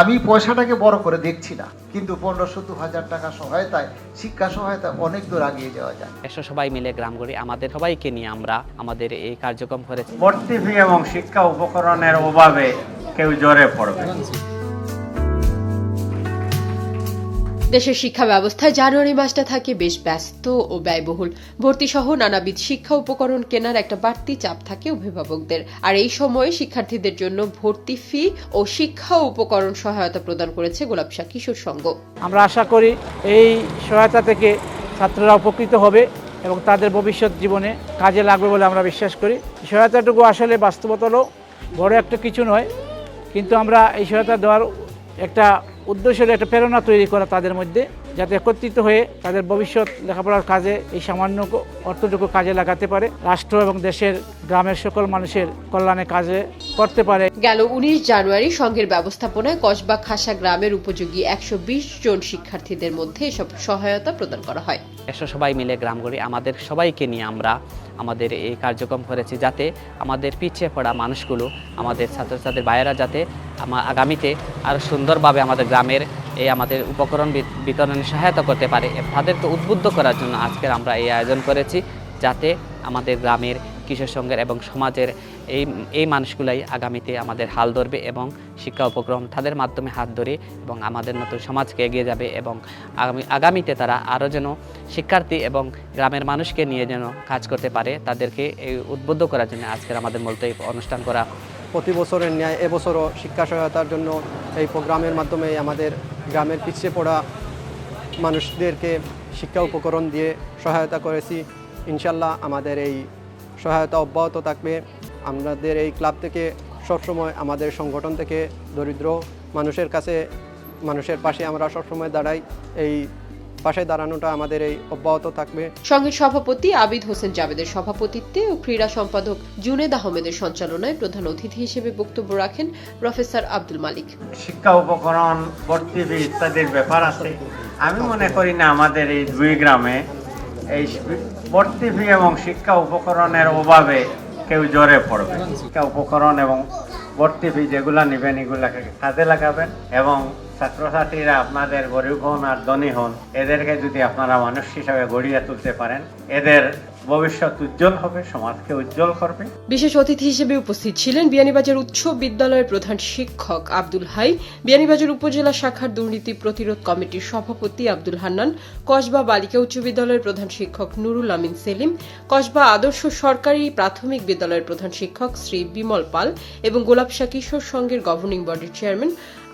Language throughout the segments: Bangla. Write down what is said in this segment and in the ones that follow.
আমি পয়সাটাকে বড় করে দেখছি না কিন্তু পনেরোশো দু হাজার টাকা সহায়তায় শিক্ষা সহায়তায় অনেক দূর আগিয়ে যাওয়া যায়। এসো সবাই মিলে গ্রাম গড়ি আমাদের সবাইকে নিয়ে আমরা আমাদের এই কার্যক্রম করেছি। ভর্তি ফি এবং শিক্ষা উপকরণের অভাবে কেউ জ্বরে পড়বে। দেশের শিক্ষা ব্যবস্থায় জানুয়ারি মাসটা থাকে বেশ ব্যস্ত ও ব্যয়বহুল। ভর্তি সহ নানাবিধ শিক্ষা উপকরণ কেনার একটা বাড়তি চাপ থাকে অভিভাবকদের। আর এই সময়ে শিক্ষার্থীদের জন্য ভর্তি ফি ও শিক্ষা উপকরণ সহায়তা প্রদান করেছে গোলাপশা কিশোর সংঘ। আমরা আশা করি এই সহায়তা থেকে ছাত্ররা উপকৃত হবে এবং তাদের ভবিষ্যৎ জীবনে কাজে লাগবে বলে আমরা বিশ্বাস করি। সহায়তাটুকু আসলে বাস্তবতলো বড় একটা কিছু নয়, কিন্তু আমরা এই সহায়তা দেওয়ার একটা উদ্দেশ্য হলো একটা প্রেরণা তৈরি করা তাদের মধ্যে যাতে একত্রিত হয়ে তাদের ভবিষ্যৎ লেখাপড়ার কাজে এই সামান্য অর্থটুকু কাজে লাগাতে পারে রাষ্ট্র এবং দেশের গ্রামের সকল মানুষের কল্যাণে কাজে করতে পারে। গেল উনিশ জানুয়ারি সংঘের ব্যবস্থাপনায় কসবা খাসা গ্রামের উপযোগী একশো বিশ জন শিক্ষার্থীদের মধ্যে এসব সহায়তা প্রদান করা হয়। এসো সবাই মিলে গ্রাম গড়ি আমাদের সবাইকে নিয়ে আমরা আমাদের এই কার্যক্রম করেছি যাতে আমাদের পিছিয়ে পড়া মানুষগুলো, আমাদের ছাত্রছাত্রীর বাইরা যাতে আগামীতে আরও সুন্দরভাবে আমাদের গ্রামের এই আমাদের উপকরণ বিতরণে সহায়তা করতে পারে। তাদেরকে উদ্বুদ্ধ করার জন্য আজকের আমরা এই আয়োজন করেছি যাতে আমাদের গ্রামের কিশোর সংঘের এবং সমাজের এই এই মানুষগুলাই আগামীতে আমাদের হাল ধরবে এবং শিক্ষা উপক্রম তাদের মাধ্যমে হাত ধরে এবং আমাদের নতুন সমাজকে এগিয়ে যাবে এবং আগামী, আগামীতে তারা আরও যেন শিক্ষার্থী এবং গ্রামের মানুষকে নিয়ে যেন কাজ করতে পারে, তাদেরকে এই উদ্বুদ্ধ করার জন্য আজকের আমাদের মূলত এই অনুষ্ঠান করা প্রতি বছরের ন্যায়, এবছরও শিক্ষা সহায়তার জন্য এই প্রোগ্রামের মাধ্যমে আমাদের গ্রামের পিছিয়ে পড়া মানুষদেরকে শিক্ষা উপকরণ দিয়ে সহায়তা করেছি। ইনশাল্লাহ আমাদের এই সহায়তা অব্যাহত থাকবে। আমাদের এই ক্লাব থেকে সবসময় আমাদের সংগঠন থেকে দরিদ্র মানুষের কাছে মানুষের পাশে আমরা সবসময় দাঁড়াই। এই পাশে দাঁড়ানোটা আমাদের এই অব্যাহত থাকবে। সংঘের সভাপতি আবিদ হোসেন জাবেদের সভাপতিত্বে ও ক্রীড়া সম্পাদক জুনেদ আহমেদের সঞ্চালনায় প্রধান অতিথি হিসেবে বক্তব্য রাখেন প্রফেসর আব্দুল মালিক। শিক্ষা উপকরণ ভর্তি ইত্যাদির ব্যাপার আছে। আমি মনে করি না আমাদের এই দুই গ্রামে এই ভর্তি ফি এবং শিক্ষা উপকরণের অভাবে কেউ জ্বরে পড়বে। শিক্ষা উপকরণ এবং ভর্তি ফি যেগুলো নেবেন, এগুলাকে কাজে লাগাবেন এবং ছাত্রছাত্রীরা আপনাদের গরিব হন আর ধনী হন, এদেরকে যদি আপনারা মানুষ হিসাবে গড়িয়ে তুলতে পারেন, এদের ভবিষ্যৎ উজ্জ্বল হবে সমাজকে উজ্জ্বল করবে। বিশেষ অতিথি হিসেবে উপস্থিত ছিলেন বিয়ানীবাজার উচ্চ বিদ্যালয়ের প্রধান শিক্ষক আব্দুল হাই বিয়ানীবাজার উপজেলা শাখার দুর্নীতি প্রতিরোধ কমিটির সভাপতি আব্দুল হান্নান কসবা বালিকা উচ্চ বিদ্যালয়ের প্রধান শিক্ষক নুরুল আমিন সেলিম কসবা আদর্শ সরকারি প্রাথমিক বিদ্যালয়ের প্রধান শিক্ষক শ্রী বিমল পাল এবং গোলাপশা কিশোর সংঘের গভর্নিং বডির চেয়ারম্যান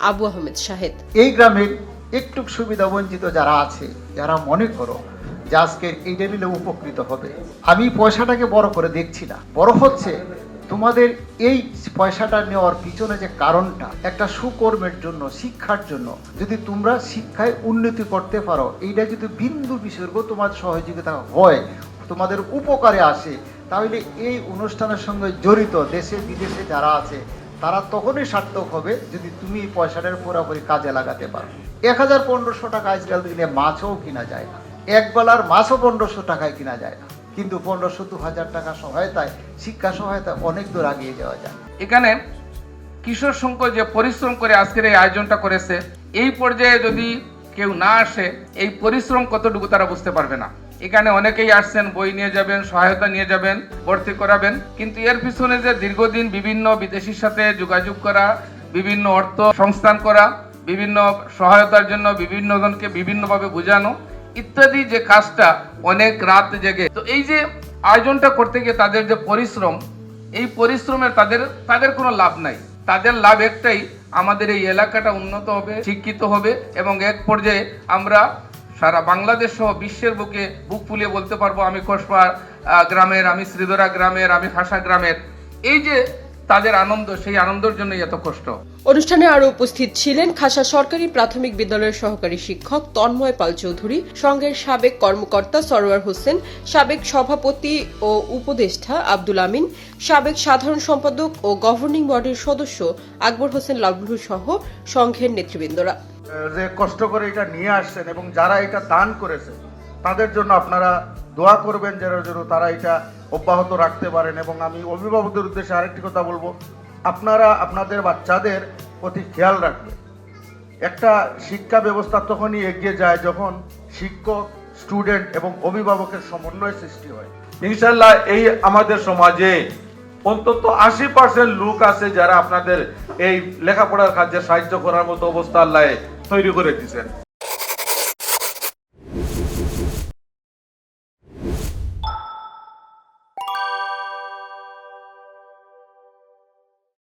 আবু আহমেদ শাহেদ। এই গ্রামের একটু সুবিধা বঞ্চিত যারা আছে যারা মনে করো যে আজকে এইটা নিলে উপকৃত হবে। আমি পয়সাটাকে বড় করে দেখছি না। বড় হচ্ছে তোমাদের এই পয়সাটা নেওয়ার পিছনে যে কারণটা, একটা সুকর্মের জন্য, শিক্ষার জন্য। যদি তোমরা শিক্ষায় উন্নতি করতে পারো, এইটা যদি বিন্দু বিসর্গ তোমার সহযোগিতা হয়, তোমাদের উপকারে আসে, তাহলে এই অনুষ্ঠানের সঙ্গে জড়িত দেশে বিদেশে যারা আছে, তারা তখনই সার্থক হবে যদি তুমি এই পয়সাটার পুরোপুরি কাজে লাগাতে পারো। এক হাজার পনেরোশো টাকা আজকাল দিনে মাছও কিনা যায় না। এক বেলার মাছও পনেরোশো টাকায় কিনা যায় না। কিন্তু পনেরোশো দু হাজার টাকা সহায়তায়, শিক্ষা সহায়তায় অনেক দূর আগিয়ে যাওয়া যায়। এখানে কিশোর সংঘ যে পরিশ্রম করে আজকের এই আয়োজনটা করেছে, এই পর্যায়ে যদি কেউ না আসে, এই পরিশ্রম কতটুকু তারা বুঝতে পারবে না। এখানে অনেকেই আসছেন, বই নিয়ে যাবেন, সহায়তা নিয়ে যাবেন, ভর্তি করাবেন। কিন্তু এর পিছনে যে দীর্ঘদিন বিভিন্ন বিদেশির সাথে যোগাযোগ করা, বিভিন্ন অর্থ সংস্থান করা, বিভিন্ন সহায়তার জন্য বিভিন্ন জনকে বিভিন্নভাবে বোঝানো ইত্যাদি যে কাজটা অনেক রাত জেগে। তো এই যে আয়োজনটা করতে গিয়ে তাদের যে পরিশ্রম, এই পরিশ্রমের তাদের তাদের কোনো লাভ নাই। তাদের লাভ একটাই, আমাদের এই এলাকাটা উন্নত হবে, শিক্ষিত হবে এবং এক পর্যায়ে আমরা সারা বাংলাদেশ সহ বিশ্বের বুকে বুক ফুলিয়ে বলতে পারব, আমি কসবা গ্রামের, আমি শ্রীধরা গ্রামের, আমি ভাষা গ্রামের। এই যে তাদের আনন্দ সেই আনন্দের জন্যই এত কষ্ট। অনুষ্ঠানে আরও উপস্থিত ছিলেন খাসা সরকারি প্রাথমিক বিদ্যালয়ের সহকারী শিক্ষক তন্ময় পাল চৌধুরী সংঘের সাবেক কর্মকর্তা সরোয়ার হোসেন সাবেক সভাপতি ও উপদেষ্টা আব্দুল আমিন সাবেক সাধারণ সম্পাদক ও গভর্নিং বডির সদস্য আকবর হোসেন লাবলু সহ সংঘের নেতৃবৃন্দরা। যে কষ্ট করে এটা নিয়ে আসছেন এবং যারা এটা দান করেছে তাদের জন্য আপনারা দোয়া করবেন যারা যেন তারা এটা অব্যাহত রাখতে পারেন এবং আমি অভিভাবকদের উদ্দেশ্যে আরেকটি কথা বলব। আপনারা আপনাদের বাচ্চাদের প্রতি খেয়াল রাখবেন। একটা শিক্ষা ব্যবস্থা তখনই এগিয়ে যায় যখন শিক্ষক, স্টুডেন্ট এবং অভিভাবকের সমন্বয় সৃষ্টি হয়। ইনশাল্লাহ এই আমাদের সমাজে অন্তত আশি পার্সেন্ট লোক আছে যারা আপনাদের এই লেখাপড়ার কাজে সাহায্য করার মতো অবস্থা আল্লাহ তৈরি করে দিয়েছেন।